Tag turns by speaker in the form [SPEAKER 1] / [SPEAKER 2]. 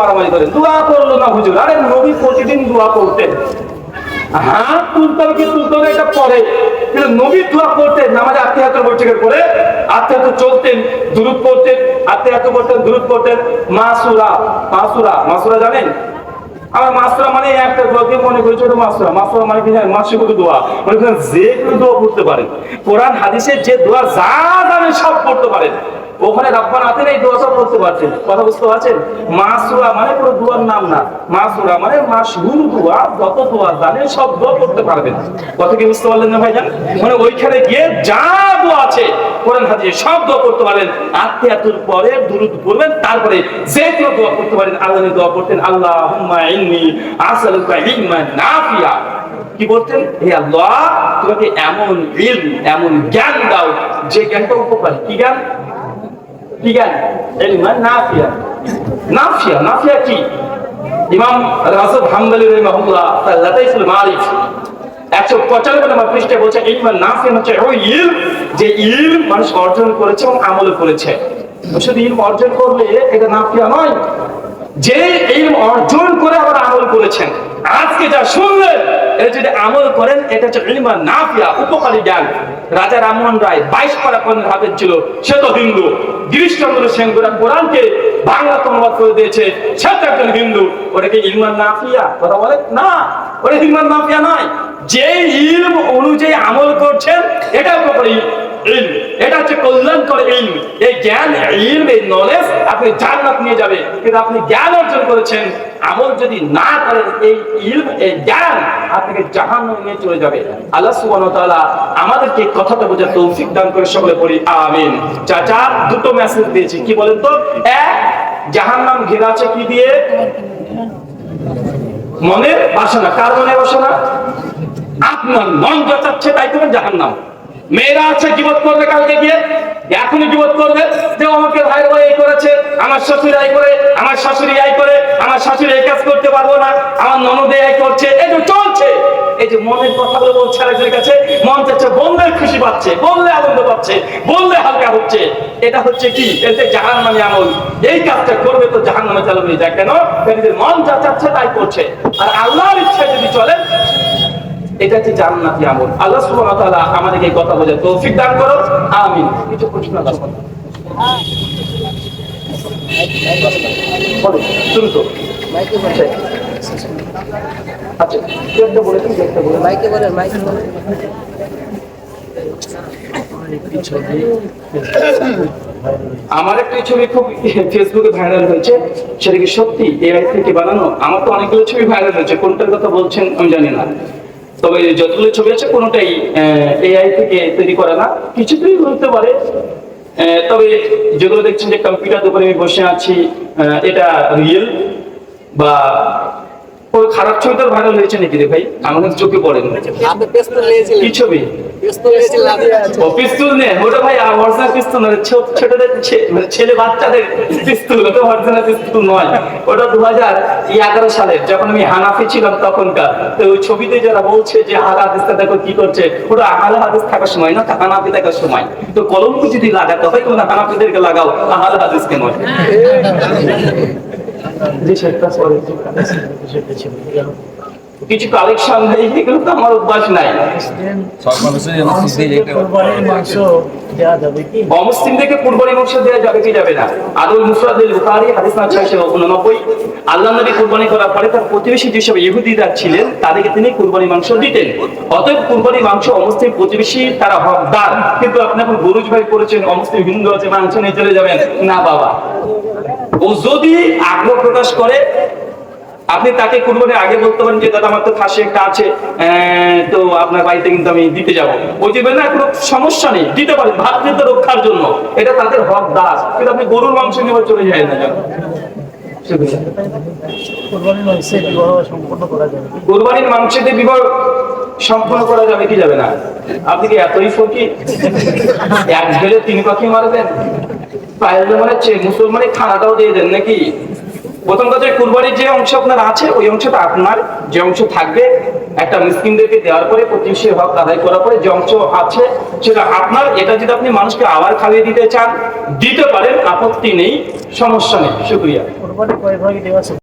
[SPEAKER 1] মারামারি করেন। দোয়া করল না হুজুর। আরে নবী প্রতিদিন দোয়া করতেন। হবে কি এটা পরে। কিন্তু নবী দোয়া করতেন বৈঠকের পরে। চলতেন দূরত করতেন দূরত মাসুরা মাসুরা মাসুরা জানেন? আমার মাসুরা মানে একটা মনে করি ছোট মাসুরা। মাসুরা মানে কি জানেন? দোয়া। মনে করেন যে কোনো দোয়া পড়তে পারেন কোরআন যে দোয়া যা জানেন সব পড়তে পারেন। ওখানে রাব্বান আতেন এই দোয়া সব পড়তে পারছেন। কথা বুঝতে পারছেন? মাসুরা মানে পুরো দোয়ার নাম না। মাসুরা মানে মাসহুর দোয়া, যত দোয়া জানেন সব দোয়া পড়তে পারবেন। কথা কি বুঝতে পারলেন না ভাইজান? মানে ওইখানে গিয়ে যা দোয়া আছে, কোরআন হাদিসে সব দোয়া করতে পারেন আত্মীয়াতুর পরে দুরুদ পড়বেন, তারপরে যে কোনো দোয়া করতে পারেন। আল্লাহ দোয়া করতেন আল্লাহুম্মা ইন্নী আসআলুকা ইলমান নাফিয়া। কি বলতেন হে আল্লাহ, তোমাকে এমন ইলম, এমন জ্ঞান দাও, যে জ্ঞানটা উপকারী। কি জ্ঞান? কি জ্ঞান ইলমান নাফিয়া নাফিয়া নাফিয়া কি ইমাম রাসুল হামদালি রহিমাহুল্লাহ তার লাতাইফুল মারিফ একশো পঁচানব্বই নম্বর বলছে, ইলমান নাফিয়া হচ্ছে ওই ইলম যে ইলম মানুষ অর্জন করেছে এবং আমল করেছে। শুধু ইলম অর্জন করলে এটা নাফিয়া নয়, যে ইলম অর্জন করে আবার আমল করেছেন। আজকে যা শুনলেন এটা যদি আমল করেন, এটা হচ্ছে ইলমা নাফিয়া, উপকারী জ্ঞান। রাজা রামমোহন রায় বাইশ পারা হাতের ছিল, সে তো হিন্দু। গিরিশচন্দ্র সেনগুড়া কোরআনকে বাংলা অনুবাদ করে দিয়েছে, সে তো একজন হিন্দু। ওটাকে ইলমান নাফিয়া? কথা বলে? না ওটা ইলমান নাফিয়া নয়। যে ইলম অনুযায়ী আমল করছেন এটা উপকারী এটা হচ্ছে কল্যাণকর ইলম। এই জ্ঞান, ইলম, এই নলেজ আপনি জান্নাত নিয়ে যাবে কিন্তু আপনি জ্ঞান অর্জন করেছেন। আমল যদি না করেন, এই ইলম, এই জ্ঞান আপনাকে নিয়ে চলে যাবে। আল্লাহ আমাদেরকে এই কথাটা বোঝার তৌফিক দান করে সকলে পড়ি আমিন। চাচা, দুটো মেসেজ দিয়েছি। কি বলেন তো? এক, জাহান্নাম ঘেরা আছে কি দিয়ে? মনের বাসনা। কার মনে বাসনা? আপনার মন যা চাচ্ছে তাই তুমি জাহান্নাম। মেয়েরা আছে জীবত করবে কালকে গিয়ে এখনই জীবত করবে। যে আমাকে ভাই ভাই এই করেছে, আমার শ্বশুর এই করে, আমার শাশুড়ি এই করে, আমার শাশুড়ি এই কাজ করতে পারব না, আমার ননদে এই করছে, এই যে চলছে। এই যে মনের কথাগুলো বলছে আরেকজনের কাছে, মন চাচ্ছে বললে খুশি পাচ্ছে, বললে আনন্দ পাচ্ছে, বললে হালকা হচ্ছে। এটা হচ্ছে কি? এতে জাহান মানে আমল। এই কাজটা করবে তো জাহান নামে চালু হয়ে যায় কেন নিজের মন যা চাচ্ছে তাই করছে। আর আল্লাহর ইচ্ছায় যদি চলে এটা হচ্ছে জান্নাতি আমল? আল্লাহ সুবহানাহু ওয়া তাআলা আমাদেরকে এই কথা বোঝার তৌফিক দান করো আমিন। কিছু প্রশ্ন আছে? বলো শুরু তো। আচ্ছা একটা একটা বলে
[SPEAKER 2] মাইকে বলেন মাইকে বলেন।
[SPEAKER 1] আমার একটা ছবি খুব ফেসবুকে ভাইরাল হয়েছে সেটা কি সত্যি? এআই থেকে বানানো? আমার তো অনেকগুলো ছবি ভাইরাল হয়েছে কোনটার কথা বলছেন আমি জানি না। তবে যতগুলো ছবি আছে কোনোটাই এআই থেকে তৈরি করে না। কিছুতেই হতে পারে। তবে যেগুলো দেখছেন যে কম্পিউটার দোকানে আমি বসে আছি এটা রিয়েল বা ওই খারাপ ছবি তো ভাইরাল হয়েছে নাকি রে ভাই? আমাদের চোখে
[SPEAKER 2] পড়েন।
[SPEAKER 1] কি ছবি? ও পিস্তল নে ওটা ভাই অরিজিনাল পিস্তল নয় ছোটদের মানে ছেলে বাচ্চাদের পিস্তল ওটা অরিজিনাল পিস্তল নয়। ওটা দু হাজার এগারো সালের যখন আমি হানাফি ছিলাম তখনকার। তো ওই ছবিতে যারা বলছে যে হাল হাদিসটা দেখো কি করছে ওটা আহাল হাদিস থাকার সময় না হানাফি থাকার সময়। তো কলঙ্ক যদি লাগাতে হয় তোমরা হানাফিদেরকে লাগাও আহাল হাদিসকে নয়। জি সেটা পরে কিছু কালেকশন এগুলো তো আমার অভ্যাস নাই।
[SPEAKER 3] কোরবানির মাংস দেওয়া যাবে কি
[SPEAKER 1] অমুসলিমদেরকে কুরবানি মাংস দেওয়া যাবে কি যাবে না? আদুল মুসরাদুল বুখারী, হাদিস 689 আল্লাহ নবী কুরবানি করার পরে তার প্রতিবেশী যেসব ইহুদিরা ছিলেন, তাদেরকে তিনি কুরবানি মাংস দিতেন। অতএব কুরবানি মাংস অমুসলিম প্রতিবেশী, তারা হকদার। কিন্তু আপনি এখন গরুজ ভাই করেছেন অমুসলিম হিন্দু আছে, মাংস নিয়ে চলে যাবেন। না বাবা। ও যদি আগ্রহ প্রকাশ করে আপনি তাকে কুরবানি আগে বলতে পারেন যে দাদা আমার তো খাসি একটা আছে তো আপনার বাড়িতে কিন্তু আমি দিতে যাব। ওই যে না কোনো সমস্যা নেই দিতে পারেন ভাতৃত্ব রক্ষার জন্য। এটা তাদের হক দাস। কিন্তু আপনি গরুর মাংস নিয়ে চলে যায় না যেন
[SPEAKER 3] কোরবানির মাংসে সম্পন্ন করা যাবে। কি
[SPEAKER 1] দিয়ে বিবাহ সম্পন্ন করা যাবে কি যাবে না? আপনি কি এতই ফকি এক গেলে তিন পাখি মারবেন? পায়ের মানে মুসলমানের খানাটাও দিয়ে দেন নাকি? প্রথম কথা কুরবানির যে অংশ আপনার আছে, ওই অংশটা আপনার, যে অংশ থাকবে, একটা মিসকিনদেরকে দেওয়ার পরে পঁচিশে হক আদায় করার পরে যে অংশ আছে, সেটা আপনার, এটা যদি আপনি মানুষকে আবার খাইয়ে দিতে চান, দিতে পারেন, আপত্তি নেই, সমস্যা নেই, শুক্রিয়া।